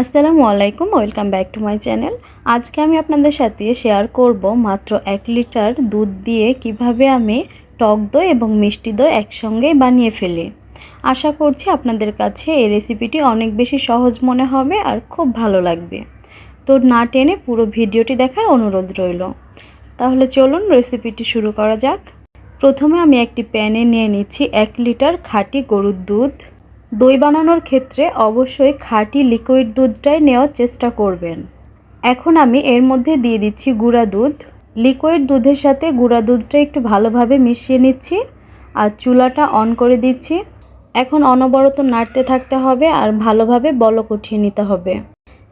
আসসালামু আলাইকুম, welcome back to my channel. আজকে আমি আপনাদের সাথে শেয়ার করব মাত্র এক লিটার দুধ দিয়ে কীভাবে আমি টক দই এবং মিষ্টি দই একসঙ্গেই বানিয়ে ফেলি। আশা করছি আপনাদের কাছে এই রেসিপিটি অনেক বেশি সহজ মনে হবে আর খুব ভালো লাগবে। তো না টেনে পুরো ভিডিওটি দেখার অনুরোধ রইল। তাহলে চলুন রেসিপিটি শুরু করা যাক। প্রথমে আমি একটি প্যানে নিয়ে নিচ্ছি এক লিটার খাঁটি গরুর দুধ। দই বানানোর ক্ষেত্রে অবশ্যই খাঁটি লিকুইড দুধটাই নেওয়ার চেষ্টা করবেন। এখন আমি এর মধ্যে দিয়ে দিচ্ছি গুঁড়া দুধ। লিকুইড দুধের সাথে গুঁড়া দুধটা একটু ভালোভাবে মিশিয়ে নিচ্ছি আর চুলাটা অন করে দিচ্ছি। এখন অনবরত নাড়তে থাকতে হবে আর ভালোভাবে বলক উঠিয়ে নিতে হবে।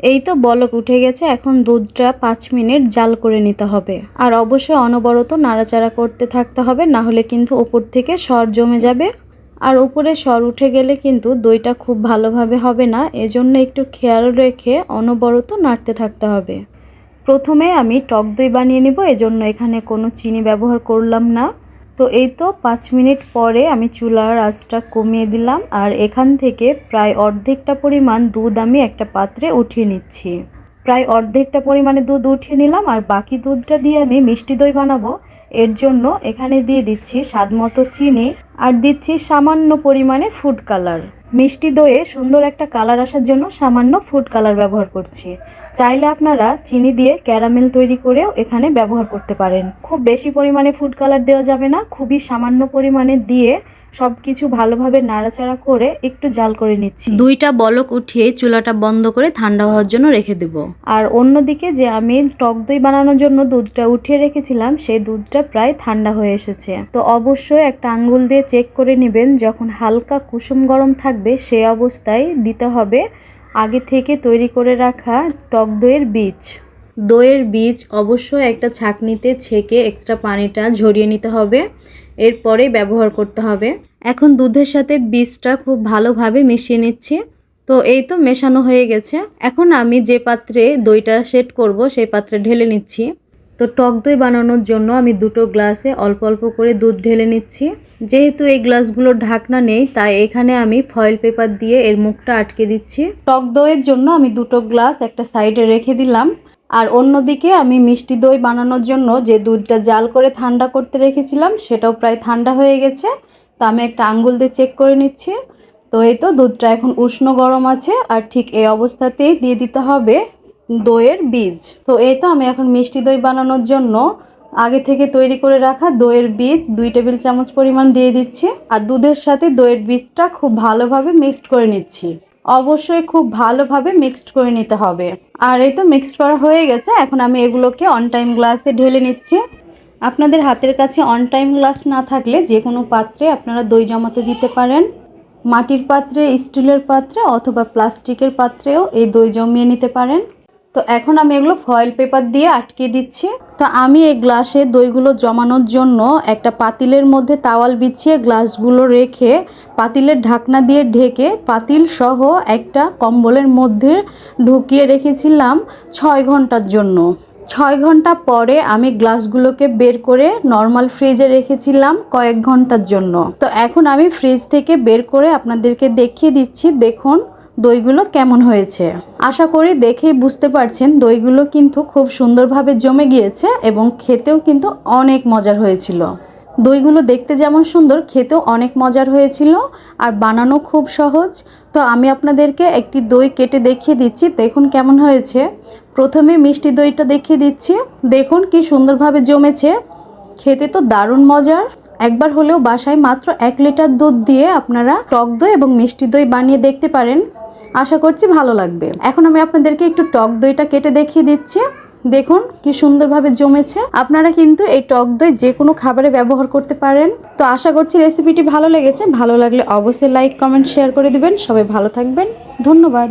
এই তো বলক উঠে গেছে, এখন দুধটা পাঁচ মিনিট জাল করে নিতে হবে। আর অবশ্যই অনবরত নাড়াচাড়া করতে থাকতে হবে, না হলে কিন্তু ওপর থেকে সর জমে যাবে। আর উপরে সর উঠে গেলে কিন্তু দইটা খুব ভালোভাবে হবে না। এজন্য একটু খেয়াল রেখে অনবরত নাড়তে থাকতে হবে। প্রথমে আমি টক দই বানিয়ে নিব, এজন্য এখানে কোনো চিনি ব্যবহার করলাম না। তো এই তো পাঁচ মিনিট পরে আমি চুলার আঁচটা কমিয়ে দিলাম, আর এখান থেকে প্রায় অর্ধেকটা পরিমাণ দুধ আমি একটা পাত্রে উঠিয়ে নিচ্ছি। প্রায় অর্ধেকটা পরিমাণে দুধ উঠিয়ে নিলাম আর বাকি দুধটা দিয়ে আমি মিষ্টি দই বানাবো। এর জন্য এখানে দিয়ে দিচ্ছি স্বাদ মতো চিনি আর দিচ্ছি সামান্য পরিমাণে ফুড কালার মিষ্টি দইয়ে সুন্দর একটা কালার আসার জন্য সামান্য ফুড কালার ব্যবহার করছি। চাইলে আপনারা চিনি দিয়ে ক্যারামেল তৈরি করেও এখানে ব্যবহার করতে পারেন। খুব বেশি পরিমাণে ফুড কালার দেওয়া যাবে না, খুবই সামান্য পরিমাণে দিয়ে সব কিছু ভালোভাবে নাড়াচাড়া করে একটু জাল করে নিচ্ছি। দুইটা বলক উঠিয়ে চুলাটা বন্ধ করে ঠান্ডা হওয়ার জন্য রেখে দেব। আর অন্যদিকে যে আমি টক দই বানানোর জন্য দুধটা উঠিয়ে রেখেছিলাম সেই দুধটা প্রায় ঠান্ডা হয়ে এসেছে। তো অবশ্যই একটা আঙ্গুল দিয়ে চেক করে নেবেন যখন হালকা কুসুম গরম থাকবে সেই অবস্থায় দিতে হবে আগে থেকে তৈরি করে রাখা টক দইয়ের বীজ। দইয়ের বীজ অবশ্যই একটা ছাঁকনিতে ছেঁকে এক্সট্রা পানিটা ঝরিয়ে নিতে হবে। এরপরে ব্যবহার করতে হবে। এখন দুধের সাথে বীজটা খুব ভালোভাবে মিশিয়ে নিচ্ছি। তো এই তো মেশানো হয়ে গেছে। এখন আমি যে পাত্রে দইটা সেট করব, সেই পাত্রে ঢেলে নিচ্ছি। তো টক দই বানানোর জন্য আমি দুটো গ্লাসে অল্প অল্প করে দুধ ঢেলে নিচ্ছি। যেহেতু এই গ্লাসগুলোর ঢাকনা নেই, তাই এখানে আমি ফয়েল পেপার দিয়ে এর মুখটা আটকে দিচ্ছি। টক দইয়ের জন্য আমি দুটো গ্লাস একটা সাইডে রেখে দিলাম। আর অন্যদিকে আমি মিষ্টি দই বানানোর জন্য যে দুধটা জাল করে ঠান্ডা করতে রেখেছিলাম, সেটাও প্রায় ঠান্ডা হয়ে গেছে। তো আমি একটা আঙ্গুল দিয়ে চেক করে নিচ্ছি। তো এই তো দুধটা এখন উষ্ণ গরম আছে আর ঠিক এই অবস্থাতেই দিয়ে দিতে হবে দইয়ের বীজ। তো এই তো আমি এখন মিষ্টি দই বানানোর জন্য আগে থেকে তৈরি করে রাখা দইয়ের বীজ দুই টেবিল চামচ পরিমাণ দিয়ে দিচ্ছি। আর দুধের সাথে দইয়ের বীজটা খুব ভালোভাবে মিক্সড করে নিচ্ছি। অবশ্যই খুব ভালোভাবে মিক্সড করে নিতে হবে। আর এই তো মিক্সড করা হয়ে গেছে, এখন আমি এগুলোকে অন টাইম গ্লাসে ঢেলে নিচ্ছি। আপনাদের হাতের কাছে অন টাইম গ্লাস না থাকলে যে কোনো পাত্রে আপনারা দই জমাতে দিতে পারেন। মাটির পাত্রে, স্টিলের পাত্রে অথবা প্লাস্টিকের পাত্রেও এই দই জমিয়ে নিতে পারেন। তো এখন আমি এগুলো ফয়েল পেপার দিয়ে আটকে দিচ্ছি। তো আমি এই গ্লাসে দইগুলো জমানোর জন্য একটা পাতিলের মধ্যে তাওয়াল বিছিয়ে গ্লাসগুলো রেখে পাতিলের ঢাকনা দিয়ে ঢেকে পাতিল সহ একটা কম্বলের মধ্যে ঢুকিয়ে রেখেছিলাম ছয় ঘণ্টার জন্য। ছয় ঘণ্টা পরে আমি গ্লাসগুলোকে বের করে নর্মাল ফ্রিজে রেখেছিলাম কয়েক ঘণ্টার জন্য। তো এখন আমি ফ্রিজ থেকে বের করে আপনাদেরকে দেখিয়ে দিচ্ছি, দেখুন। দইগুলো কেমন হয়েছে? আশা করি দেখেই বুঝতে পারছেন, দইগুলো কিন্তু খুব সুন্দরভাবে জমে গিয়েছে এবং খেতেও কিন্তু অনেক মজার হয়েছিল। দইগুলো দেখতে যেমন সুন্দর, খেতেও অনেক মজার হয়েছিল আর বানানো খুব সহজ। তো আমি আপনাদেরকে একটি দই কেটে দেখিয়ে দিচ্ছি, দেখুন কেমন হয়েছে। প্রথমে মিষ্টি দইটা দেখিয়ে দিচ্ছি। দেখুন কি সুন্দরভাবে জমেছে। খেতে তো দারুণ মজার। একবার হলেও বাসায় মাত্র এক লিটার দুধ দিয়ে আপনারা টক দই এবং মিষ্টি দই বানিয়ে দেখতে পারেন। আশা করছি ভালো লাগবে। এখন আমি আপনাদেরকে একটু টক দইটা কেটে দেখিয়ে দিচ্ছি। দেখুন কি সুন্দরভাবে জমেছে। আপনারা কিন্তু এই টক দই যে কোনো খাবারে ব্যবহার করতে পারেন। তো আশা করছি রেসিপিটি ভালো লেগেছে। ভালো লাগলে অবশ্যই লাইক, কমেন্ট, শেয়ার করে দিবেন। সবাই ভালো থাকবেন। ধন্যবাদ।